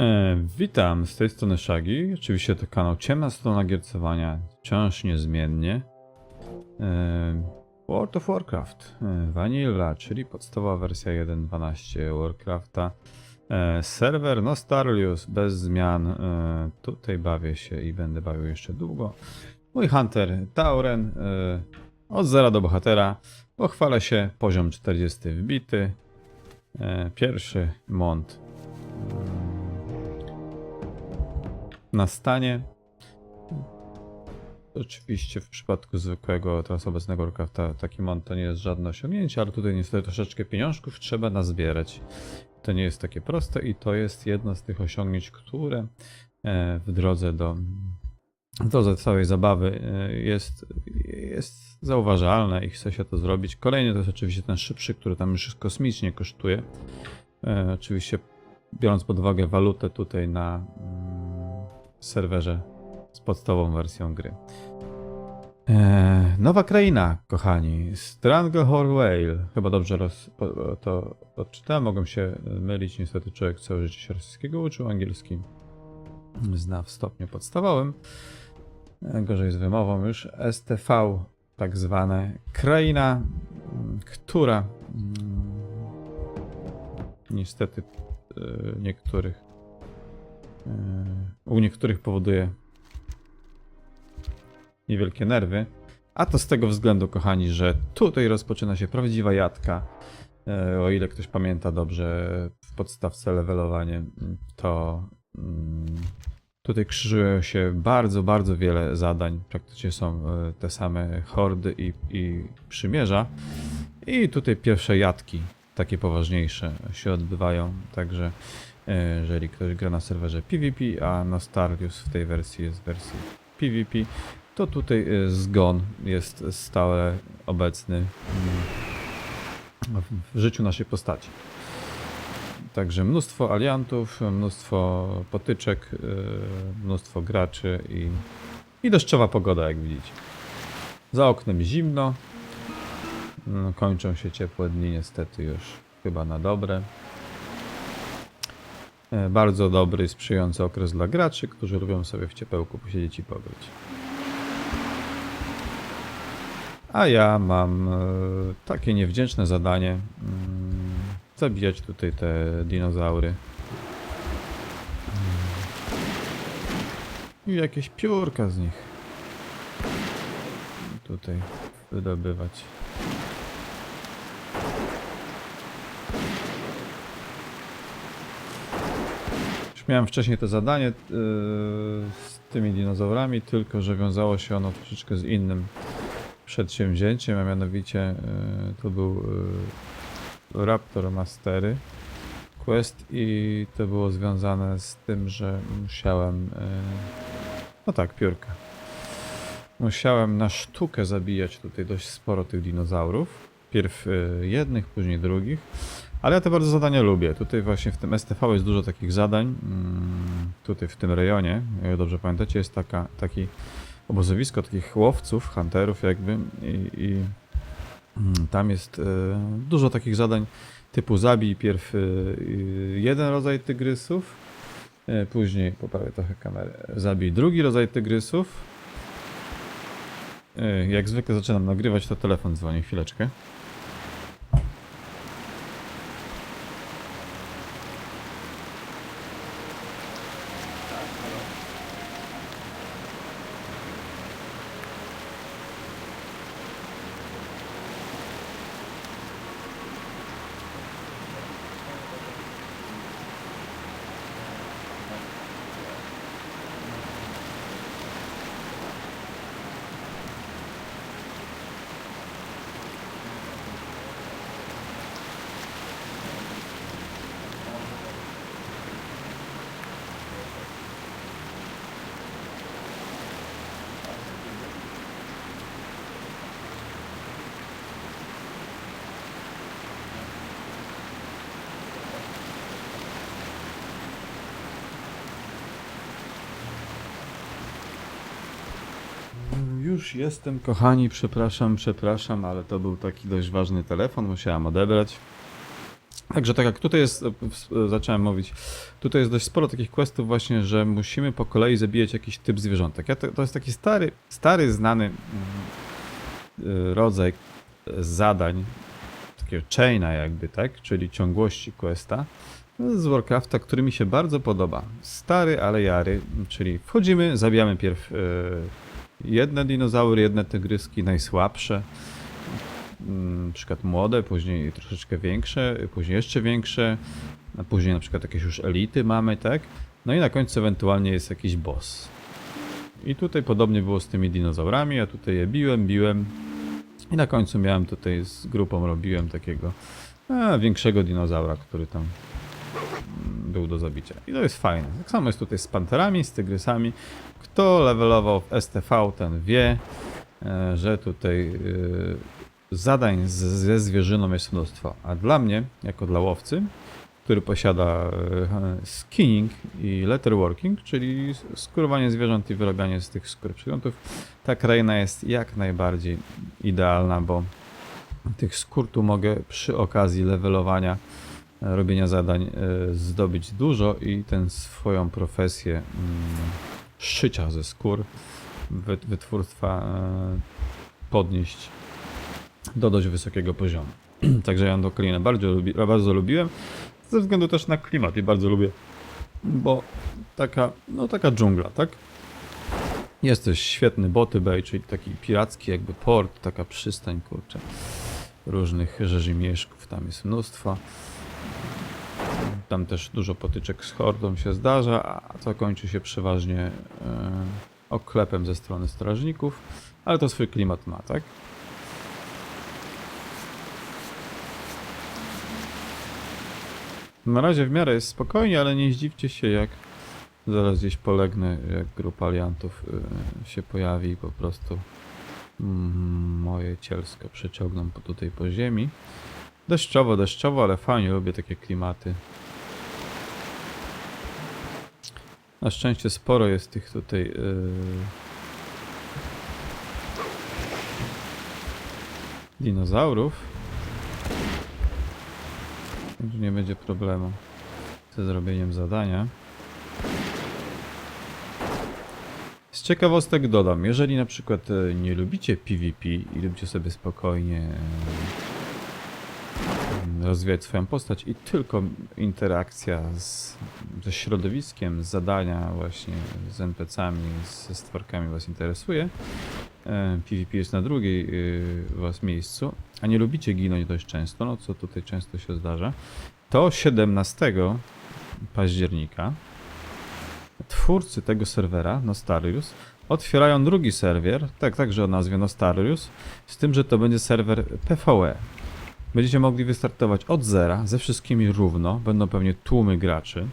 E, witam, z tej strony Shagi. Oczywiście to kanał Ciemna Strona Giercowania, wciąż niezmiennie. E, World of Warcraft e, Vanilla, czyli podstawowa wersja 1.12 Warcrafta. E, serwer Nostarius, bez zmian. E, tutaj bawię się i będę bawił jeszcze długo. Mój Hunter Tauren, e, od zera do bohatera. Pochwalę się, poziom 40 wbity. E, pierwszy mont na stanie. Oczywiście w przypadku zwykłego, teraz obecnego Warcrafta taki mont to nie jest żadne osiągnięcie, ale tutaj niestety troszeczkę pieniążków trzeba nazbierać. To nie jest takie proste i to jest jedno z tych osiągnięć, które e, w drodze do w drodze całej zabawy e, jest, jest zauważalne i chce się to zrobić. Kolejny to jest oczywiście ten szybszy, który tam już kosmicznie kosztuje. E, Oczywiście biorąc pod uwagę walutę tutaj na mm, serwerze z podstawową wersją gry. E, nowa kraina, kochani. Stranglehorn Whale. Chyba dobrze roz, po, to odczytałem. Mogłem się mylić. Niestety człowiek całe życie się rosyjskiego uczył, angielski zna w stopniu podstawowym. E, Gorzej z wymową już. STV, tak zwane. Kraina, która mm, niestety e, niektórych u niektórych powoduje niewielkie nerwy. A to z tego względu, kochani, że tutaj rozpoczyna się prawdziwa jadka. E, O ile ktoś pamięta dobrze w podstawce levelowanie, to mm, tutaj krzyżują się bardzo, bardzo wiele zadań. Praktycznie są te same hordy i, i przymierza. I tutaj pierwsze jatki, takie poważniejsze, się odbywają. Także jeżeli ktoś gra na serwerze PvP, a Nostarius w tej wersji jest wersji PvP, to tutaj e, zgon jest stale obecny mm, w- życiu naszej postaci. Także mnóstwo aliantów, mnóstwo potyczek, e, mnóstwo graczy i, i deszczowa pogoda, jak widzicie. Za oknem zimno, no, kończą się ciepłe dni niestety już chyba na dobre. E, Bardzo dobry sprzyjający okres dla graczy, którzy lubią sobie w ciepełku posiedzieć i pogryć. A ja mam e, takie niewdzięczne zadanie mm, zabijać tutaj te dinozaury. Mm. I jakieś piórka z nich tutaj wydobywać. Miałem wcześniej to zadanie yy, z tymi dinozaurami, tylko że wiązało się ono troszeczkę z innym przedsięwzięciem, a mianowicie yy, to był yy, Raptor Mastery Quest i to było związane z tym, że musiałem yy, no tak, piórka. Musiałem na sztukę zabijać tutaj dość sporo tych dinozaurów. Pierw y, jednych, później drugich. Ale ja te bardzo zadania lubię. Tutaj właśnie w tym STV jest dużo takich zadań. Mm, Tutaj w tym rejonie, jak dobrze pamiętacie, jest taka, taki obozowisko takich łowców, hunterów jakby i, i mm, tam jest y, dużo takich zadań typu zabij pierw y, jeden rodzaj tygrysów, y, później poprawię trochę kamerę, zabij drugi rodzaj tygrysów, Jak zwykle zaczynam nagrywać, to telefon dzwoni. Chwileczkę. Już jestem, kochani, przepraszam, przepraszam, ale to był taki dość ważny telefon, musiałem odebrać. Także tak jak tutaj jest, zacząłem mówić, tutaj jest dość sporo takich questów właśnie, że musimy po kolei zabijać jakiś typ zwierzątek. Ja to, to jest taki stary, stary znany mm, y, rodzaj e, zadań, takiego chaina jakby, tak? Czyli ciągłości questa z Warcrafta, który mi się bardzo podoba. Stary, ale jary, czyli wchodzimy, zabijamy pierw y, jedne dinozaury, jedne tygryski, najsłabsze, mm, na przykład młode, później troszeczkę większe, później jeszcze większe, a później na przykład jakieś już elity mamy, tak? No i na końcu ewentualnie jest jakiś boss. I tutaj podobnie było z tymi dinozaurami, ja tutaj je biłem, biłem i na końcu miałem tutaj z grupą robiłem takiego a, większego dinozaura, który tam był do zabicia. I to jest fajne. Tak samo jest tutaj z panterami, z tygrysami. Kto levelował w STV, ten wie, e, że tutaj e, zadań ze zwierzyną jest mnóstwo. A dla mnie, jako dla łowcy, który posiada e, skinning i letterworking, czyli skórowanie zwierząt i wyrabianie z tych skór przedmiotów, ta kraina jest jak najbardziej idealna, bo tych skór tu mogę przy okazji levelowania, robienia zadań e, zdobyć dużo i tę swoją profesję mm, szycia ze skór, wyt- wytwórstwa e, podnieść do dość wysokiego poziomu. Także ja tą krainę bardzo, lubi, bardzo lubiłem, ze względu też na klimat i bardzo lubię, bo taka, no taka dżungla, tak? Jest też świetny Boty Bay, czyli taki piracki jakby port, taka przystań, kurczę, różnych rzezimieszków, tam jest mnóstwo. Tam też dużo potyczek z hordą się zdarza, a to kończy się przeważnie e, oklepem ze strony strażników, ale to swój klimat ma, tak? Na razie w miarę jest spokojnie, ale nie zdziwcie się jak zaraz gdzieś polegnę, jak grupa aliantów y, się pojawi i po prostu mm, moje cielsko przeciągną tutaj po ziemi. Deszczowo, deszczowo, ale fajnie, lubię takie klimaty. Na szczęście sporo jest tych tutaj yy, dinozaurów. Także nie będzie problemu ze zrobieniem zadania. Z ciekawostek dodam, jeżeli na przykład e, nie lubicie PvP i lubicie sobie spokojnie rozwijać swoją postać i tylko interakcja z, ze środowiskiem, zadania właśnie z NPC-ami, ze stworkami was interesuje, e, PvP jest na drugiej y, was miejscu, a nie lubicie ginąć dość często, no co tutaj często się zdarza, to 17 października twórcy tego serwera, Nostarius, otwierają drugi serwer, tak, także o nazwie Nostarius, z tym, że to będzie serwer PvE. Będziecie mogli wystartować od zera, ze wszystkimi równo, będą pewnie tłumy graczy.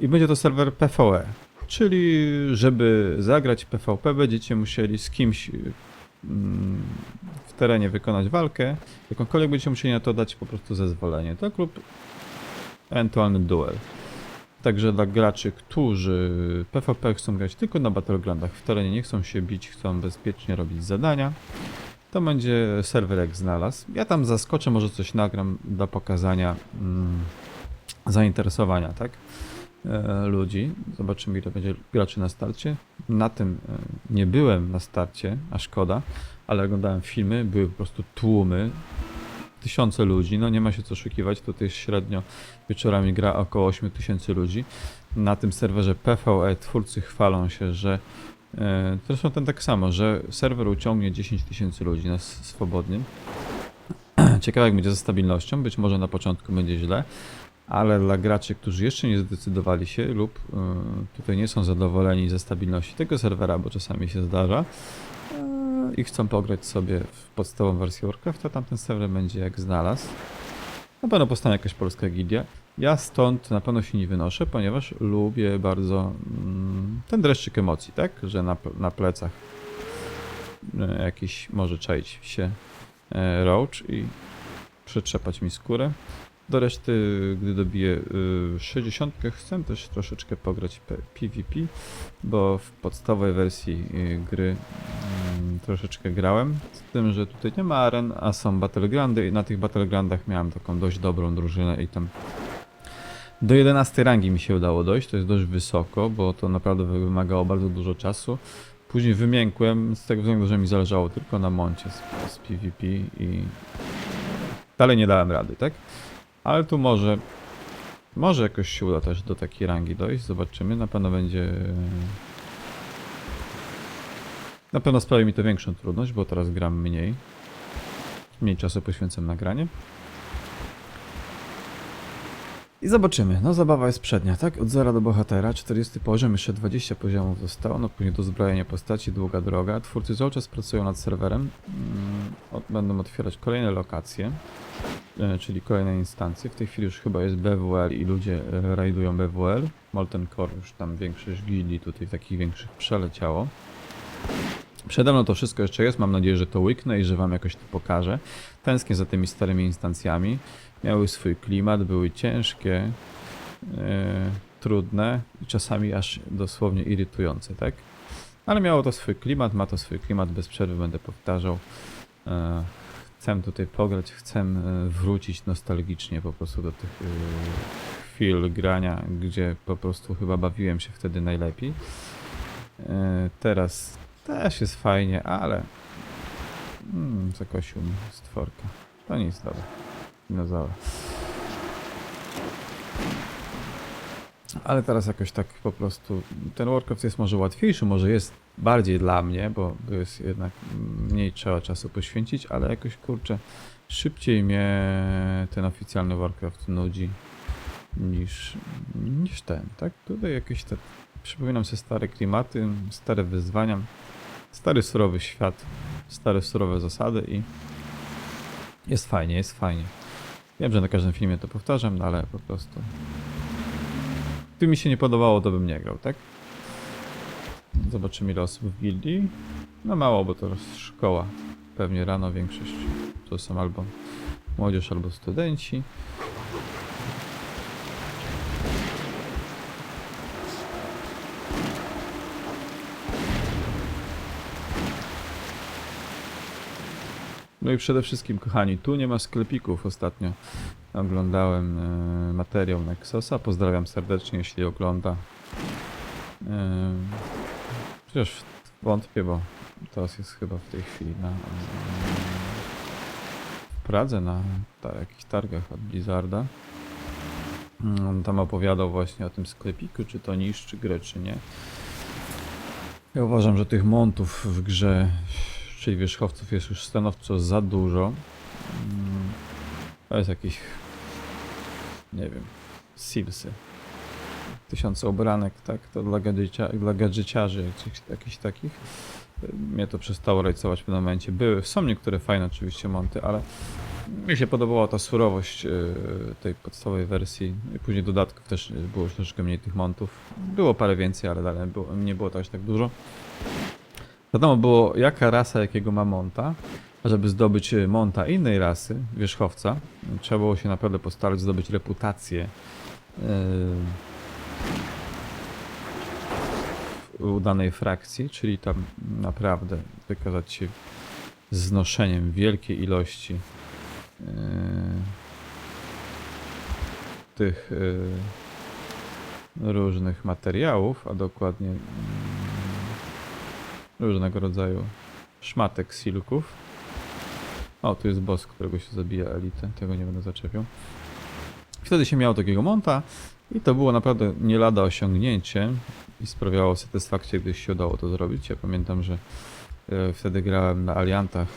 I będzie to serwer PvE, czyli żeby zagrać PvP będziecie musieli z kimś mm, w terenie wykonać walkę, jakąkolwiek będziecie musieli na to dać po prostu zezwolenie, tak lub ewentualny duel. Także dla graczy, którzy PvP chcą grać tylko na Battlegroundach w terenie, nie chcą się bić, chcą bezpiecznie robić zadania, to będzie serwer jak znalazł. Ja tam zaskoczę, może coś nagram do pokazania mm, zainteresowania, tak? E, ludzi. Zobaczymy, ile będzie graczy na starcie. Na tym e, nie byłem na starcie, a szkoda, ale oglądałem filmy, były po prostu tłumy, tysiące ludzi, no nie ma się co oszukiwać, tutaj średnio wieczorami gra około 8 tysięcy ludzi. Na tym serwerze PvE twórcy chwalą się, że zresztą ten tak samo, że serwer uciągnie 10 tysięcy ludzi na swobodnym. Ciekawe jak będzie ze stabilnością, być może na początku będzie źle, ale dla graczy, którzy jeszcze nie zdecydowali się lub e, tutaj nie są zadowoleni ze stabilności tego serwera, bo czasami się zdarza, e, i chcą pograć sobie w podstawową wersję Warcrafta, tamten serwer będzie jak znalazł. Na pewno powstanie jakaś polska gildia. Ja stąd na pewno się nie wynoszę, ponieważ lubię bardzo mm, ten dreszczyk emocji, tak? Że na, na plecach e, jakiś może czaić się e, roach i przetrzepać mi skórę. Do reszty, gdy dobiję y, 60, chcę też troszeczkę pograć PvP, bo w podstawowej wersji y, gry mm, troszeczkę grałem. Z tym, że tutaj nie ma aren, a są battlegroundy i na tych battlegroundach miałem taką dość dobrą drużynę i tam do 11 rangi mi się udało dojść, to jest dość wysoko, bo to naprawdę wymagało bardzo dużo czasu. Później wymiękłem z tego względu, że mi zależało tylko na moncie z, z PvP i dalej nie dałem rady, tak? Ale tu może, może jakoś się uda też do takiej rangi dojść, zobaczymy, na pewno będzie... Na pewno sprawi mi to większą trudność, bo teraz gram mniej. Mniej czasu poświęcam na granie. I zobaczymy. No zabawa jest przednia, tak? Od zera do bohatera, 40 poziom, jeszcze 20 poziomów zostało, no później dozbrojenie postaci, długa droga. Twórcy cały czas pracują nad serwerem. Mm, Będą otwierać kolejne lokacje, e, czyli kolejne instancje. W tej chwili już chyba jest BWL i ludzie e, rajdują BWL. Molten Core już tam większość gildii tutaj takich większych przeleciało. Przede mną to wszystko jeszcze jest, mam nadzieję, że to łyknę i że wam jakoś to pokażę. Tęsknię za tymi starymi instancjami. Miały swój klimat, były ciężkie, e, trudne i czasami aż dosłownie irytujące, tak? Ale miało to swój klimat, ma to swój klimat, bez przerwy będę powtarzał. E, chcę tutaj pograć, chcę e, wrócić nostalgicznie po prostu do tych chwil grania, gdzie po prostu chyba bawiłem się wtedy najlepiej. Teraz też jest fajnie, ale mm, zakosił mi stworka. To nic, dobra. Dinozaura. Ale teraz jakoś tak po prostu ten Warcraft jest może łatwiejszy, może jest bardziej dla mnie, bo jest jednak mniej trzeba czasu poświęcić, ale jakoś kurczę szybciej mnie ten oficjalny Warcraft nudzi niż, niż ten, tak? Tutaj jakieś tak przypominam sobie stare klimaty, stare wyzwania, stary surowy świat, stare surowe zasady i jest fajnie, jest fajnie. Wiem, że na każdym filmie to powtarzam, no ale po prostu. Gdyby mi się nie podobało, to bym nie grał, tak? Zobaczymy ile osób w gildii. No mało, bo to szkoła. Pewnie rano większość to są albo młodzież, albo studenci. No i przede wszystkim, kochani, tu nie ma sklepików. Ostatnio oglądałem e, materiał Nexosa. Pozdrawiam serdecznie, jeśli ogląda. E, Chociaż wątpię, bo teraz jest chyba w tej chwili na w Pradze na ta, jakichś targach od Blizzarda. Mm, On tam opowiadał właśnie o tym sklepiku, czy to niszczy grę, czy nie. Ja uważam, że tych montów w grze, czyli wierzchowców jest już stanowczo za dużo. Mm, To jest jakiś, nie wiem, silsy. Tysiące obranek, tak? To dla, gadżecia, dla gadżeciarzy jakichś, takich. Mnie to przestało rajcować w pewnym momencie. Były, są niektóre fajne oczywiście monty, ale mi się podobała ta surowość yy, tej podstawowej wersji. I później dodatków też było troszeczkę mniej tych montów. Było parę więcej, ale dalej było, nie było to aż tak dużo. Wiadomo było, jaka rasa jakiego ma monta. A żeby zdobyć y, monta innej rasy, wierzchowca, trzeba było się naprawdę postarać zdobyć reputację yy, u danej frakcji, czyli tam naprawdę wykazać się znoszeniem wielkiej ilości yy, tych różnych materiałów, a dokładnie różnego rodzaju szmatek silków. O, tu jest boss, którego się zabija elitę, tego nie będę zaczepiał. Wtedy się miało takiego monta i to było naprawdę nie lada osiągnięcie i sprawiało satysfakcję, gdy się udało to zrobić. Ja pamiętam, że e, wtedy grałem na Aliantach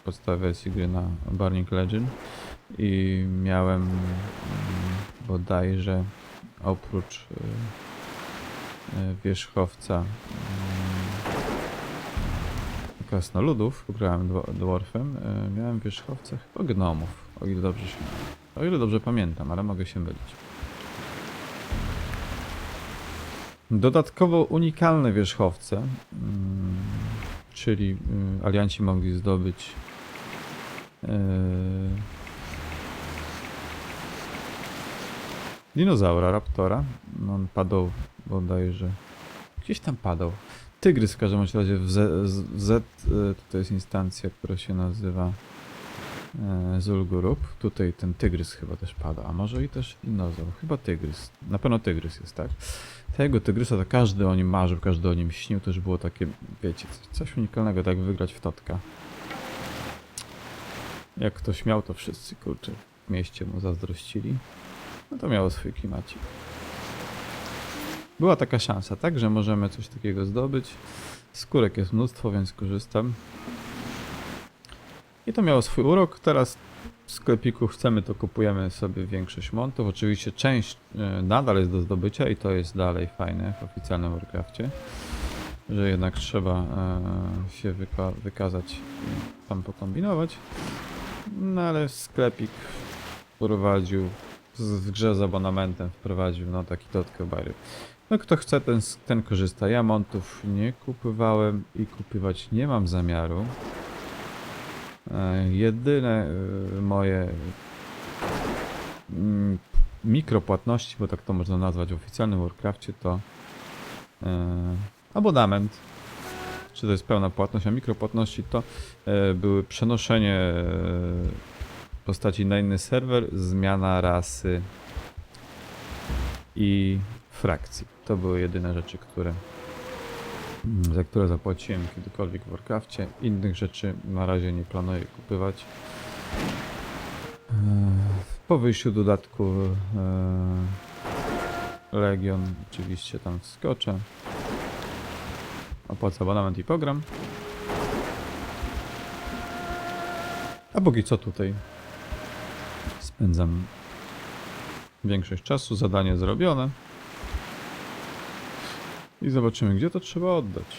w podstawie wersji gry na Burning Legend i miałem mm, bodajże oprócz e, e, wierzchowca mm, krasnoludów, grałem dwarfem, e, miałem wierzchowca chyba gnomów, o ile dobrze się, o ile dobrze pamiętam, ale mogę się mylić. Dodatkowo unikalne wierzchowce, mm, czyli y, alianci mogli zdobyć e, dinozaura, raptora. On padał bodajże, gdzieś tam padał. Tygrys w każdym razie w Z, z, e, to jest instancja, która się nazywa e, Zulgurup. Tutaj ten tygrys chyba też pada, a może i też dinozaur. Chyba tygrys. Na pewno tygrys jest, tak? Tego tygrysa to każdy o nim marzył, każdy o nim śnił. Już było takie, wiecie, coś, coś unikalnego, tak wygrać w Totka. Jak ktoś miał, to wszyscy, kurczę, w mieście mu zazdrościli. No to miało swój klimacik. Była taka szansa, tak, że możemy coś takiego zdobyć. Skórek jest mnóstwo, więc korzystam. I to miało swój urok. Teraz w sklepiku chcemy, to kupujemy sobie większość montów. Oczywiście część e, nadal jest do zdobycia i to jest dalej fajne w oficjalnym Warcrafcie. Że jednak trzeba e, się wyka wykazać i tam pokombinować. No ale sklepik wprowadził w grze z abonamentem wprowadził no taki dodatkowy bary. No kto chce ten, ten korzysta. Ja montów nie kupowałem i kupywać nie mam zamiaru. E, jedyne e, moje mm, mikropłatności, bo tak to można nazwać w oficjalnym Warcrafcie to e, abonament. Czy to jest pełna płatność, a mikropłatności to były przenoszenie postaci na inny serwer, zmiana rasy i frakcji. To były jedyne rzeczy, które mm, za które zapłaciłem kiedykolwiek w Warcrafcie. Innych rzeczy na razie nie planuję kupywać. Eee, Po wyjściu dodatku eee, Legion oczywiście tam wskoczę. Opłacę abonament i program. A póki co tutaj spędzam większość czasu, zadanie zrobione. I zobaczymy, gdzie to trzeba oddać.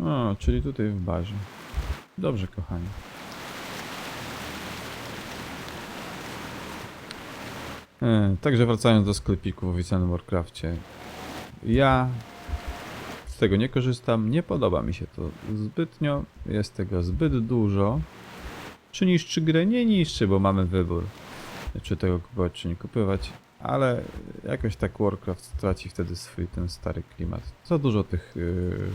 O, czyli tutaj w bazie. Dobrze, kochani. E, Także wracając do sklepiku w oficjalnym Warcrafcie. Ja z tego nie korzystam, nie podoba mi się to zbytnio, jest tego zbyt dużo. Czy niszczy grę? Nie niszczy, bo mamy wybór. Czy tego kupować, czy nie kupować. Ale jakoś tak Warcraft traci wtedy swój ten stary klimat. Za dużo tych yy,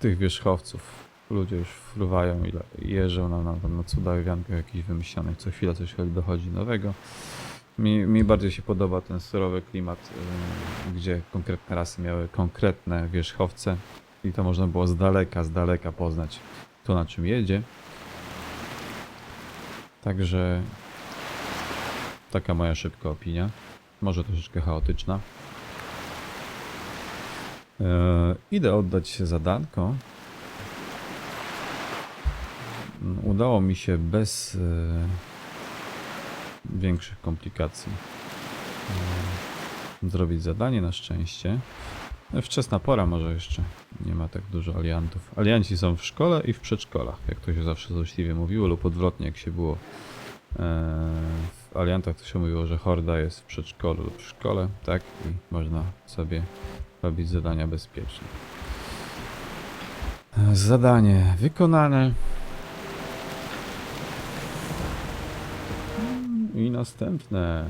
tych wierzchowców. Ludzie już fruwają i jeżdżą na, na, na cudawiankach jakichś wymyślonych. Co chwila coś dochodzi nowego. Mi, mi bardziej się podoba ten surowy klimat, yy, gdzie konkretne rasy miały konkretne wierzchowce i to można było z daleka, z daleka poznać to na czym jedzie. Także taka moja szybka opinia. Może troszeczkę chaotyczna. Eee, idę oddać zadanko. Mm, Udało mi się bez e, większych komplikacji e, zrobić zadanie na szczęście. Wczesna pora może jeszcze. Nie ma tak dużo aliantów. Alianci są w szkole i w przedszkolach, jak to się zawsze złośliwie mówiło, lub odwrotnie, jak się było e, w aliantach, to się mówiło, że horda jest w przedszkolu lub w szkole, tak? I można sobie robić zadania bezpiecznie. Zadanie wykonane. I następne.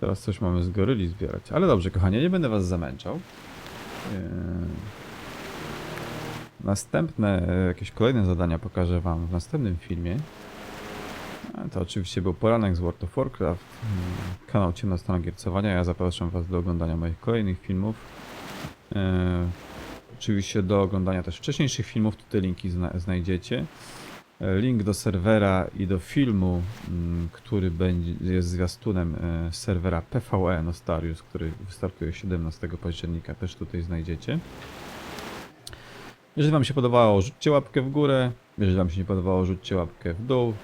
Teraz coś mamy z goryli zbierać. Ale dobrze, kochanie, nie będę was zamęczał. Yy, Następne, e, jakieś kolejne zadania pokażę wam w następnym filmie. To oczywiście był poranek z World of Warcraft, yy, kanał Ciemna Strona Giercowania. Ja zapraszam was do oglądania moich kolejnych filmów. Yy, Oczywiście do oglądania też wcześniejszych filmów, tutaj linki zna znajdziecie. E, Link do serwera i do filmu, mm, który będzie, jest zwiastunem e, serwera PvE Nostarius, który wystartuje 17 października, też tutaj znajdziecie. Jeżeli Wam się podobało, rzućcie łapkę w górę. Jeżeli Wam się nie podobało, rzućcie łapkę w dół.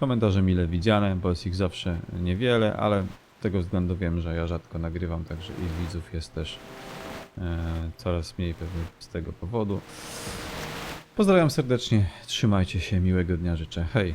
Komentarze mile widziane, bo jest ich zawsze niewiele, ale z tego względu wiem, że ja rzadko nagrywam, także ich widzów jest też e, coraz mniej pewnie z tego powodu. Pozdrawiam serdecznie, trzymajcie się, miłego dnia życzę. Hej!